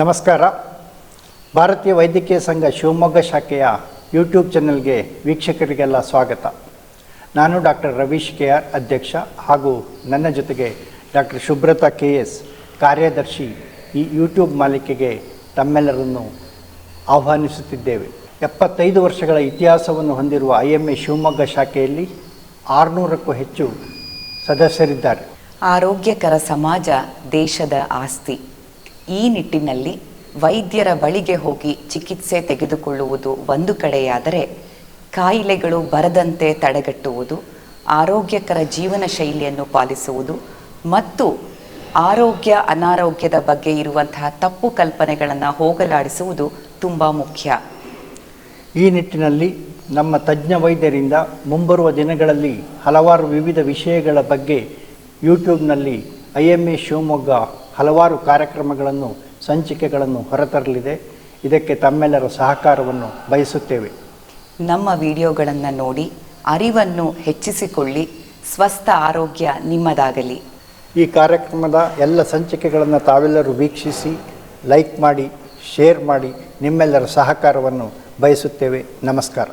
ನಮಸ್ಕಾರ. ಭಾರತೀಯ ವೈದ್ಯಕೀಯ ಸಂಘ ಶಿವಮೊಗ್ಗ ಶಾಖೆಯ ಯೂಟ್ಯೂಬ್ ಚಾನೆಲ್ಗೆ ವೀಕ್ಷಕರಿಗೆಲ್ಲ ಸ್ವಾಗತ. ನಾನು ಡಾಕ್ಟರ್ ರವೀಶ್ ಕೆ ಆರ್ ಅಧ್ಯಕ್ಷ ಹಾಗೂ ನನ್ನ ಜೊತೆಗೆ ಡಾಕ್ಟರ್ ಶುಭ್ರತಾ ಕೆ ಎಸ್ ಕಾರ್ಯದರ್ಶಿ ಈ ಯೂಟ್ಯೂಬ್ ಮಾಲಿಕೆಗೆ ತಮ್ಮೆಲ್ಲರನ್ನು ಆಹ್ವಾನಿಸುತ್ತಿದ್ದೇವೆ. ಎಪ್ಪತ್ತೈದು ವರ್ಷಗಳ ಇತಿಹಾಸವನ್ನು ಹೊಂದಿರುವ ಐ ಎಂ ಎ ಶಿವಮೊಗ್ಗ ಶಾಖೆಯಲ್ಲಿ ಆರುನೂರಕ್ಕೂ ಹೆಚ್ಚು ಸದಸ್ಯರಿದ್ದಾರೆ. ಆರೋಗ್ಯಕರ ಸಮಾಜ ದೇಶದ ಆಸ್ತಿ. ಈ ನಿಟ್ಟಿನಲ್ಲಿ ವೈದ್ಯರ ಬಳಿಗೆ ಹೋಗಿ ಚಿಕಿತ್ಸೆ ತೆಗೆದುಕೊಳ್ಳುವುದು ಒಂದು ಕಡೆಯಾದರೆ ಕಾಯಿಲೆಗಳು ಬರದಂತೆ ತಡೆಗಟ್ಟುವುದು, ಆರೋಗ್ಯಕರ ಜೀವನ ಶೈಲಿಯನ್ನು ಪಾಲಿಸುವುದು ಮತ್ತು ಆರೋಗ್ಯ ಅನಾರೋಗ್ಯದ ಬಗ್ಗೆ ಇರುವಂತಹ ತಪ್ಪು ಕಲ್ಪನೆಗಳನ್ನು ಹೋಗಲಾಡಿಸುವುದು ತುಂಬ ಮುಖ್ಯ. ಈ ನಿಟ್ಟಿನಲ್ಲಿ ನಮ್ಮ ತಜ್ಞ ವೈದ್ಯರಿಂದ ಮುಂಬರುವ ದಿನಗಳಲ್ಲಿ ಹಲವಾರು ವಿವಿಧ ವಿಷಯಗಳ ಬಗ್ಗೆ ಯೂಟ್ಯೂಬ್ನಲ್ಲಿ ಐ ಎಂ ಎ ಶಿವಮೊಗ್ಗ ಹಲವಾರು ಕಾರ್ಯಕ್ರಮಗಳನ್ನು ಸಂಚಿಕೆಗಳನ್ನು ಹೊರತರಲಿದೆ. ಇದಕ್ಕೆ ತಮ್ಮೆಲ್ಲರ ಸಹಕಾರವನ್ನು ಬಯಸುತ್ತೇವೆ. ನಮ್ಮ ವಿಡಿಯೋಗಳನ್ನು ನೋಡಿ ಅರಿವನ್ನು ಹೆಚ್ಚಿಸಿಕೊಳ್ಳಿ ಸ್ವಸ್ಥ ಆರೋಗ್ಯ ನಿಮ್ಮದಾಗಲಿ. ಈ ಕಾರ್ಯಕ್ರಮದ ಎಲ್ಲ ಸಂಚಿಕೆಗಳನ್ನು ತಾವೆಲ್ಲರೂ ವೀಕ್ಷಿಸಿ ಲೈಕ್ ಮಾಡಿ ಶೇರ್ ಮಾಡಿ ನಿಮ್ಮೆಲ್ಲರ ಸಹಕಾರವನ್ನು ಬಯಸುತ್ತೇವೆ. ನಮಸ್ಕಾರ.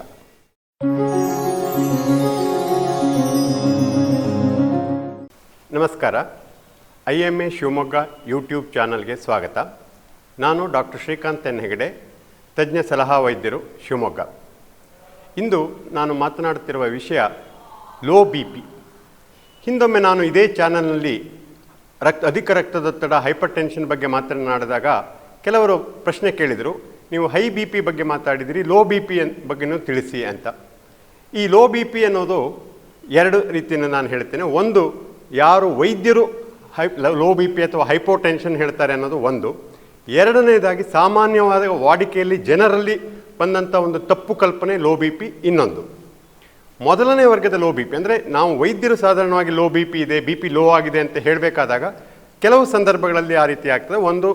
ನಮಸ್ಕಾರ. I M A Shivamogga YouTube ಚಾನಲ್ಗೆ ಸ್ವಾಗತ. ನಾನು ಡಾಕ್ಟರ್ ಶ್ರೀಕಾಂತ್ ಎನ್ ಹೆಗಡೆ ತಜ್ಞ ಸಲಹಾ ವೈದ್ಯರು ಶಿವಮೊಗ್ಗ. ಇಂದು ನಾನು ಮಾತನಾಡುತ್ತಿರುವ ವಿಷಯ ಲೋ ಬಿ ಪಿ. ಹಿಂದೊಮ್ಮೆ ನಾನು ಇದೇ ಚಾನಲ್ನಲ್ಲಿ ರಕ್ತ, ಅಧಿಕ ರಕ್ತದೊತ್ತಡ ಹೈಪರ್ ಟೆನ್ಷನ್ ಬಗ್ಗೆ ಮಾತನಾಡಿದಾಗ ಕೆಲವರು ಪ್ರಶ್ನೆ ಕೇಳಿದರು, ನೀವು ಹೈ ಬಿ ಪಿ ಬಗ್ಗೆ ಮಾತಾಡಿದಿರಿ, ಲೋ ಬಿ ಪಿ ಬಗ್ಗೆನೂ ತಿಳಿಸಿ ಅಂತ. ಈ ಲೋ ಬಿ ಪಿ ಅನ್ನೋದು ಎರಡು ರೀತಿಯನ್ನು ನಾನು ಹೇಳ್ತೇನೆ. ಒಂದು, ಯಾರು ವೈದ್ಯರು ಹೈ, ಲೋ ಬಿ ಪಿ ಅಥವಾ ಹೈಪೋಟೆನ್ಷನ್ ಹೇಳ್ತಾರೆ ಅನ್ನೋದು ಒಂದು. ಎರಡನೇದಾಗಿ ಸಾಮಾನ್ಯವಾದ ವಾಡಿಕೆಯಲ್ಲಿ ಜನರಲ್ಲಿ ಬಂದಂಥ ಒಂದು ತಪ್ಪು ಕಲ್ಪನೆ ಲೋ ಬಿ ಪಿ ಇನ್ನೊಂದು. ಮೊದಲನೇ ವರ್ಗದ ಲೋ ಬಿ ಪಿ, ಅಂದರೆ ನಾವು ವೈದ್ಯರು ಸಾಧಾರಣವಾಗಿ ಲೋ ಬಿ ಪಿ ಇದೆ, ಬಿ ಪಿ ಲೋ ಆಗಿದೆ ಅಂತ ಹೇಳಬೇಕಾದಾಗ ಕೆಲವು ಸಂದರ್ಭಗಳಲ್ಲಿ ಆ ರೀತಿ ಆಗ್ತದೆ. ಒಂದು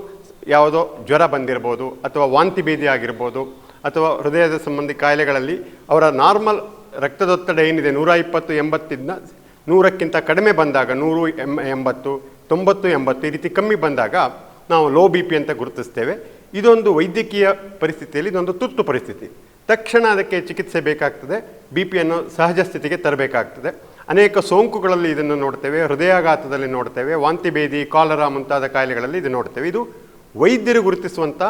ಯಾವುದೋ ಜ್ವರ ಬಂದಿರ್ಬೋದು ಅಥವಾ ವಾಂತಿ ಭೇದಿ ಆಗಿರ್ಬೋದು ಅಥವಾ ಹೃದಯದ ಸಂಬಂಧಿ ಕಾಯಿಲೆಗಳಲ್ಲಿ ಅವರ ನಾರ್ಮಲ್ ರಕ್ತದೊತ್ತಡ ಏನಿದೆ, ನೂರ ಇಪ್ಪತ್ತು ಎಂಬತ್ತಿಂದ ನೂರಕ್ಕಿಂತ ಕಡಿಮೆ ಬಂದಾಗ ನೂರು ಎಂ, ಎಂಬತ್ತು, ತೊಂಬತ್ತು, ಎಂಬತ್ತು ಈ ರೀತಿ ಕಮ್ಮಿ ಬಂದಾಗ ನಾವು ಲೋ ಬಿ ಪಿ ಅಂತ ಗುರುತಿಸ್ತೇವೆ. ಇದೊಂದು ವೈದ್ಯಕೀಯ ಪರಿಸ್ಥಿತಿಯಲ್ಲಿ ಇದೊಂದು ತುರ್ತು ಪರಿಸ್ಥಿತಿ. ತಕ್ಷಣ ಅದಕ್ಕೆ ಚಿಕಿತ್ಸೆ ಬೇಕಾಗ್ತದೆ. ಬಿ ಪಿಯನ್ನು ಸಹಜ ಸ್ಥಿತಿಗೆ ತರಬೇಕಾಗ್ತದೆ. ಅನೇಕ ಸೋಂಕುಗಳಲ್ಲಿ ಇದನ್ನು ನೋಡ್ತೇವೆ, ಹೃದಯಾಘಾತದಲ್ಲಿ ನೋಡ್ತೇವೆ, ವಾಂತಿ ಭೇದಿ, ಕಾಲರಾ ಮುಂತಾದ ಕಾಯಿಲೆಗಳಲ್ಲಿ ಇದು ನೋಡ್ತೇವೆ. ಇದು ವೈದ್ಯರು ಗುರುತಿಸುವಂಥ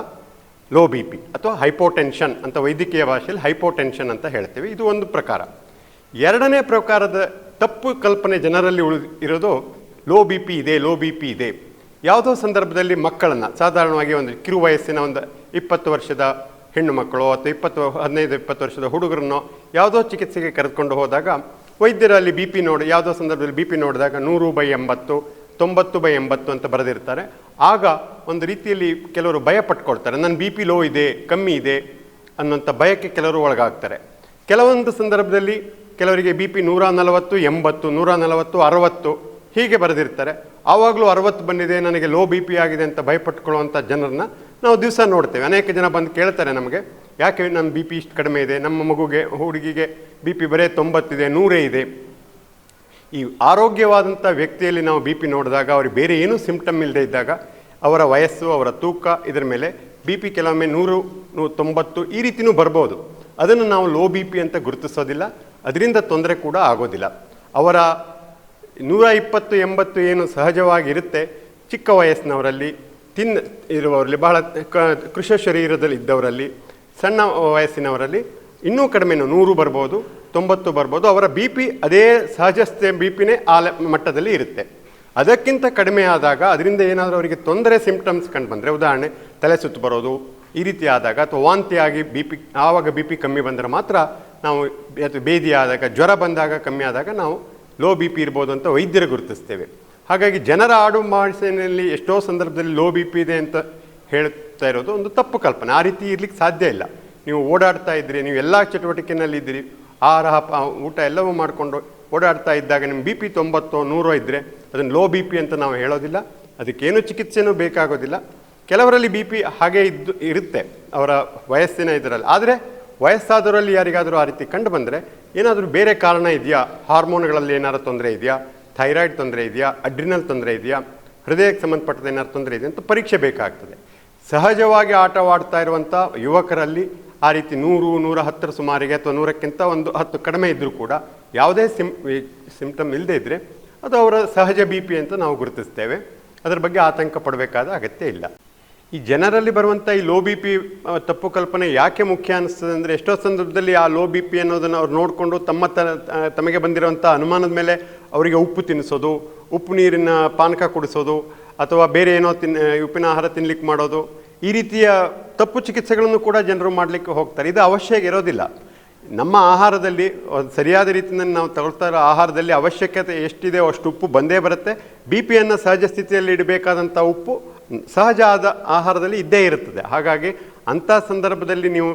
ಲೋ ಬಿ ಪಿ ಅಥವಾ ಹೈಪೋಟೆನ್ಷನ್ ಅಂತ ವೈದ್ಯಕೀಯ ಭಾಷೆಯಲ್ಲಿ ಹೈಪೋಟೆನ್ಷನ್ ಅಂತ ಹೇಳ್ತೇವೆ. ಇದು ಒಂದು ಪ್ರಕಾರ. ಎರಡನೇ ಪ್ರಕಾರದ ತಪ್ಪು ಕಲ್ಪನೆ ಜನರಲ್ಲಿ ಉಳಿದು ಇರೋದು ಲೋ ಬಿ ಪಿ ಇದೆ, ಲೋ ಬಿ ಪಿ ಇದೆ. ಯಾವುದೋ ಸಂದರ್ಭದಲ್ಲಿ ಮಕ್ಕಳನ್ನು, ಸಾಧಾರಣವಾಗಿ ಒಂದು ಕಿರು ವಯಸ್ಸಿನ ಒಂದು ಇಪ್ಪತ್ತು ವರ್ಷದ ಹೆಣ್ಣು ಮಕ್ಕಳು ಅಥವಾ ಇಪ್ಪತ್ತು, ಹದಿನೈದು, ಇಪ್ಪತ್ತು ವರ್ಷದ ಹುಡುಗರನ್ನು ಯಾವುದೋ ಚಿಕಿತ್ಸೆಗೆ ಕರೆದುಕೊಂಡು ಹೋದಾಗ ವೈದ್ಯರಲ್ಲಿ ಬಿ ಪಿ ನೋಡಿ, ಯಾವುದೋ ಸಂದರ್ಭದಲ್ಲಿ ಬಿ ಪಿ ನೋಡಿದಾಗ ನೂರು ಬೈ ಎಂಬತ್ತು, ತೊಂಬತ್ತು ಬೈ ಎಂಬತ್ತು ಅಂತ ಬರೆದಿರ್ತಾರೆ. ಆಗ ಒಂದು ರೀತಿಯಲ್ಲಿ ಕೆಲವರು ಭಯ ಪಟ್ಕೊಳ್ತಾರೆ ನನ್ನ ಬಿ ಪಿ ಲೋ ಇದೆ, ಕಮ್ಮಿ ಇದೆ ಅನ್ನೋಂಥ ಭಯಕ್ಕೆ ಕೆಲವರು ಒಳಗಾಗ್ತಾರೆ. ಕೆಲವೊಂದು ಸಂದರ್ಭದಲ್ಲಿ ಕೆಲವರಿಗೆ ಬಿ ಪಿ ನೂರ ನಲವತ್ತು, ಎಂಬತ್ತು, ನೂರ ನಲವತ್ತು, ಅರವತ್ತು ಹೀಗೆ ಬರೆದಿರ್ತಾರೆ. ಆವಾಗಲೂ ಅರವತ್ತು ಬಂದಿದೆ, ನನಗೆ ಲೋ ಬಿ ಪಿ ಆಗಿದೆ ಅಂತ ಭಯಪಟ್ಕೊಳ್ಳುವಂಥ ಜನರನ್ನ ನಾವು ದಿವಸ ನೋಡ್ತೇವೆ. ಅನೇಕ ಜನ ಬಂದು ಕೇಳ್ತಾರೆ ನಮಗೆ, ಯಾಕೆ ನನ್ನ ಬಿ ಪಿ ಇಷ್ಟು ಕಡಿಮೆ ಇದೆ? ನಮ್ಮ ಮಗುಗೆ, ಹುಡುಗಿಗೆ ಬಿ ಪಿ ಬರೇ ತೊಂಬತ್ತಿದೆ, ನೂರೇ ಇದೆ. ಈ ಆರೋಗ್ಯವಾದಂಥ ವ್ಯಕ್ತಿಯಲ್ಲಿ ನಾವು ಬಿ ಪಿ ನೋಡಿದಾಗ, ಅವ್ರಿಗೆ ಬೇರೆ ಏನೂ ಸಿಂಪ್ಟಮ್ ಇಲ್ಲದೆ ಇದ್ದಾಗ, ಅವರ ವಯಸ್ಸು, ಅವರ ತೂಕ ಇದರ ಮೇಲೆ ಬಿ ಪಿ ಕೆಲವೊಮ್ಮೆ ನೂರು ನೂರು ತೊಂಬತ್ತು ಈ ರೀತಿಯೂ ಬರ್ಬೋದು. ಅದನ್ನು ನಾವು ಲೋ ಬಿ ಪಿ ಅಂತ ಗುರುತಿಸೋದಿಲ್ಲ. ಅದರಿಂದ ತೊಂದರೆ ಕೂಡ ಆಗೋದಿಲ್ಲ. ಅವರ ನೂರ ಇಪ್ಪತ್ತು ಎಂಬತ್ತು ಏನು ಸಹಜವಾಗಿರುತ್ತೆ, ಚಿಕ್ಕ ವಯಸ್ಸಿನವರಲ್ಲಿ, ತಿನ್ ಇರುವವರಲ್ಲಿ, ಬಹಳ ಕೃಷ ಶರೀರದಲ್ಲಿ ಇದ್ದವರಲ್ಲಿ, ಸಣ್ಣ ವಯಸ್ಸಿನವರಲ್ಲಿ ಇನ್ನೂ ಕಡಿಮೆ ನೂರು ಬರ್ಬೋದು, ತೊಂಬತ್ತು ಬರ್ಬೋದು, ಅವರ ಬಿ ಪಿ ಅದೇ ಸಹಜಸ್ಥೆ ಬಿ ಪಿನೇ ಆ ಮಟ್ಟದಲ್ಲಿ ಇರುತ್ತೆ. ಅದಕ್ಕಿಂತ ಕಡಿಮೆ ಆದಾಗ ಅದರಿಂದ ಏನಾದರೂ ಅವರಿಗೆ ತೊಂದರೆ ಸಿಂಪ್ಟಮ್ಸ್ ಕಂಡು ಬಂದರೆ, ಉದಾಹರಣೆ, ತಲೆ ಸುತ್ತು ಬರೋದು ಈ ರೀತಿ ಆದಾಗ ಅಥವಾ ವಾಂತಿಯಾಗಿ ಬಿ ಪಿ, ಆವಾಗ ಬಿ ಪಿ ಕಮ್ಮಿ ಬಂದರೆ ಮಾತ್ರ ನಾವು ಅಥವಾ ಬೇದಿ ಆದಾಗ, ಜ್ವರ ಬಂದಾಗ ಕಮ್ಮಿ ಆದಾಗ ನಾವು ಲೋ ಬಿ ಪಿ ಇರ್ಬೋದು ಅಂತ ವೈದ್ಯರು ಗುರುತಿಸ್ತೇವೆ. ಹಾಗಾಗಿ ಜನರ ಆಡು ಮಾಡಿಸಿನಲ್ಲಿ ಎಷ್ಟೋ ಸಂದರ್ಭದಲ್ಲಿ ಲೋ ಬಿ ಪಿ ಇದೆ ಅಂತ ಹೇಳ್ತಾ ಇರೋದು ಒಂದು ತಪ್ಪು ಕಲ್ಪನೆ. ಆ ರೀತಿ ಇರಲಿಕ್ಕೆ ಸಾಧ್ಯ ಇಲ್ಲ. ನೀವು ಓಡಾಡ್ತಾ ಇದ್ದೀರಿ ನೀವು ಎಲ್ಲ ಚಟುವಟಿಕೆನಲ್ಲಿ ಇದ್ದೀರಿ, ಆಹಾರ ಊಟ ಎಲ್ಲವೂ ಮಾಡಿಕೊಂಡು ಓಡಾಡ್ತಾ ಇದ್ದಾಗ ನಿಮ್ಮ ಬಿ ಪಿ ತೊಂಬತ್ತೋ ನೂರೋ ಇದ್ದರೆ ಅದನ್ನು ಲೋ ಬಿ ಪಿ ಅಂತ ನಾವು ಹೇಳೋದಿಲ್ಲ. ಅದಕ್ಕೇನು ಚಿಕಿತ್ಸೆನೂ ಬೇಕಾಗೋದಿಲ್ಲ. ಕೆಲವರಲ್ಲಿ ಬಿ ಪಿ ಹಾಗೆ ಇದ್ದು, ಇರುತ್ತೆ. ಅವರ ವಯಸ್ಸಿನ ಇದರಲ್ಲಿ. ಆದರೆ ವಯಸ್ಸಾದವರಲ್ಲಿ ಯಾರಿಗಾದರೂ ಆ ರೀತಿ ಕಂಡು ಬಂದರೆ ಏನಾದರೂ ಬೇರೆ ಕಾರಣ ಇದೆಯಾ? ಹಾರ್ಮೋನ್ಗಳಲ್ಲಿ ಏನಾದರೂ ತೊಂದರೆ ಇದೆಯಾ? ಥೈರಾಯ್ಡ್ ತೊಂದರೆ ಇದೆಯಾ? ಅಡ್ರಿನಲ್ ತೊಂದರೆ ಇದೆಯಾ? ಹೃದಯಕ್ಕೆ ಸಂಬಂಧಪಟ್ಟದ ಏನಾದ್ರು ತೊಂದರೆ ಇದೆ ಅಂತ ಪರೀಕ್ಷೆ ಬೇಕಾಗ್ತದೆ. ಸಹಜವಾಗಿ ಆಟವಾಡ್ತಾ ಇರುವಂಥ ಯುವಕರಲ್ಲಿ ಆ ರೀತಿ ನೂರು ನೂರ ಹತ್ತರ ಸುಮಾರಿಗೆ ಅಥವಾ ನೂರಕ್ಕಿಂತ ಒಂದು ಹತ್ತು ಕಡಿಮೆ ಇದ್ದರೂ ಕೂಡ ಯಾವುದೇ ಸಿಮ್ ಸಿಂಪ್ಟಮ್ ಇಲ್ಲದೇ ಇದ್ದರೆ ಅದು ಅವರ ಸಹಜ ಬಿ ಪಿ ಅಂತ ನಾವು ಗುರುತಿಸ್ತೇವೆ. ಅದರ ಬಗ್ಗೆ ಆತಂಕ ಪಡಬೇಕಾದ ಅಗತ್ಯ ಇಲ್ಲ. ಈ ಜನರಲ್ಲಿ ಬರುವಂಥ ಈ ಲೋ ಬಿ ಪಿ ತಪ್ಪು ಕಲ್ಪನೆ ಯಾಕೆ ಮುಖ್ಯ ಅನಿಸ್ತದೆ ಅಂದರೆ ಎಷ್ಟೋ ಸಂದರ್ಭದಲ್ಲಿ ಆ ಲೋ ಬಿ ಪಿ ಅನ್ನೋದನ್ನು ಅವ್ರು ನೋಡಿಕೊಂಡು ತಮ್ಮ ತ ತಮಗೆ ಬಂದಿರುವಂಥ ಅನುಮಾನದ ಮೇಲೆ ಅವರಿಗೆ ಉಪ್ಪು ತಿನ್ನಿಸೋದು, ಉಪ್ಪು ನೀರಿನ ಪಾನಕ ಕುಡಿಸೋದು, ಅಥವಾ ಬೇರೆ ಏನೋ ತಿನ್ ಉಪ್ಪಿನ ಆಹಾರ ತಿನ್ಲಿಕ್ಕೆ ಮಾಡೋದು, ಈ ರೀತಿಯ ತಪ್ಪು ಚಿಕಿತ್ಸೆಗಳನ್ನು ಕೂಡ ಜನರು ಮಾಡಲಿಕ್ಕೆ ಹೋಗ್ತಾರೆ. ಇದು ಅವಶ್ಯ ಇರೋದಿಲ್ಲ. ನಮ್ಮ ಆಹಾರದಲ್ಲಿ ಸರಿಯಾದ ರೀತಿಯಲ್ಲಿ ನಾವು ತಗೊಳ್ತಾ ಇರೋ ಆಹಾರದಲ್ಲಿ ಅವಶ್ಯಕತೆ ಎಷ್ಟಿದೆ, ಅಷ್ಟು ಉಪ್ಪು ಬಂದೇ ಬರುತ್ತೆ. ಬಿ ಪಿಯನ್ನು ಸಹಜ ಸ್ಥಿತಿಯಲ್ಲಿ ಇಡಬೇಕಾದಂಥ ಉಪ್ಪು ಸಹಜ ಆದ ಆಹಾರದಲ್ಲಿ ಇದ್ದೇ ಇರುತ್ತದೆ. ಹಾಗಾಗಿ ಅಂಥ ಸಂದರ್ಭದಲ್ಲಿ ನೀವು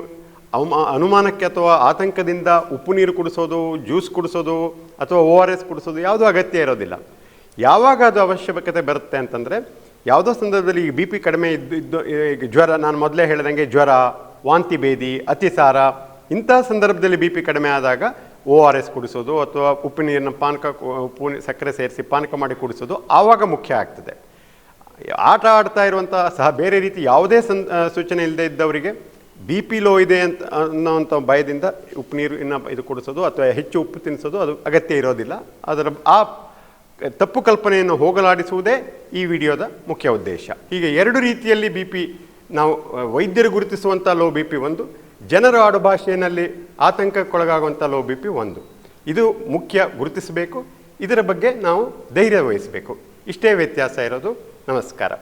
ಅನುಮಾನಕ್ಕೆ ಅಥವಾ ಆತಂಕದಿಂದ ಉಪ್ಪು ನೀರು ಕುಡಿಸೋದು, ಜ್ಯೂಸ್ ಕುಡಿಸೋದು ಅಥವಾ ಓ ಆರ್ ಎಸ್ ಕುಡಿಸೋದು ಯಾವುದೂ ಅಗತ್ಯ ಇರೋದಿಲ್ಲ. ಯಾವಾಗ ಅದು ಅವಶ್ಯಕತೆ ಬರುತ್ತೆ ಅಂತಂದರೆ ಯಾವುದೋ ಸಂದರ್ಭದಲ್ಲಿ ಈಗ ಬಿ ಪಿ ಕಡಿಮೆ ಇದ್ದು ಇದ್ದು ಈಗ ಜ್ವರ, ನಾನು ಮೊದಲೇ ಹೇಳಿದಂಗೆ ಜ್ವರ, ವಾಂತಿ ಭೇದಿ ಅತಿಸಾರ ಇಂಥ ಸಂದರ್ಭದಲ್ಲಿ ಬಿ ಪಿ ಕಡಿಮೆ ಆದಾಗ ಓ ಆರ್ ಎಸ್ ಕುಡಿಸೋದು ಅಥವಾ ಉಪ್ಪು ನೀರನ್ನ ಪಾನಕ, ಉಪ್ಪು, ಸಕ್ಕರೆ ಸೇರಿಸಿ ಪಾನಕ ಮಾಡಿ ಕುಡಿಸೋದು ಆವಾಗ ಮುಖ್ಯ ಆಗ್ತದೆ. ಆಟ ಆಡ್ತಾ ಇರುವಂಥ ಸಹ ಬೇರೆ ರೀತಿ ಯಾವುದೇ ಸಂ ಸೂಚನೆ ಇಲ್ಲದೆ ಇದ್ದವರಿಗೆ ಬಿ ಪಿ ಲೋ ಇದೆ ಅಂತ, ಅನ್ನೋವಂಥ ಭಯದಿಂದ ಉಪ್ಪು ನೀರು ಇನ್ನು ಇದು ಕುಡಿಸೋದು ಅಥವಾ ಹೆಚ್ಚು ಉಪ್ಪು ತಿನ್ನಿಸೋದು ಅದು ಅಗತ್ಯ ಇರೋದಿಲ್ಲ. ಅದರ ಆ ತಪ್ಪು ಕಲ್ಪನೆಯನ್ನು ಹೋಗಲಾಡಿಸುವುದೇ ಈ ವಿಡಿಯೋದ ಮುಖ್ಯ ಉದ್ದೇಶ. ಹೀಗೆ ಎರಡು ರೀತಿಯಲ್ಲಿ ಬಿ ಪಿ ನಾವು ವೈದ್ಯರು ಗುರುತಿಸುವಂಥ ಲೋ ಬಿ ಪಿ ಒಂದು, ಜನರ ಆಡುಭಾಷೆಯಲ್ಲಿ ಆತಂಕಕ್ಕೊಳಗಾಗುವಂಥ ಲೋ ಬಿ ಪಿ ಒಂದು. ಇದು ಮುಖ್ಯ ಗುರುತಿಸಬೇಕು. ಇದರ ಬಗ್ಗೆ ನಾವು ಧೈರ್ಯ ವಹಿಸಬೇಕು. ಇಷ್ಟೇ ವ್ಯತ್ಯಾಸ ಇರೋದು. ನಮಸ್ಕಾರ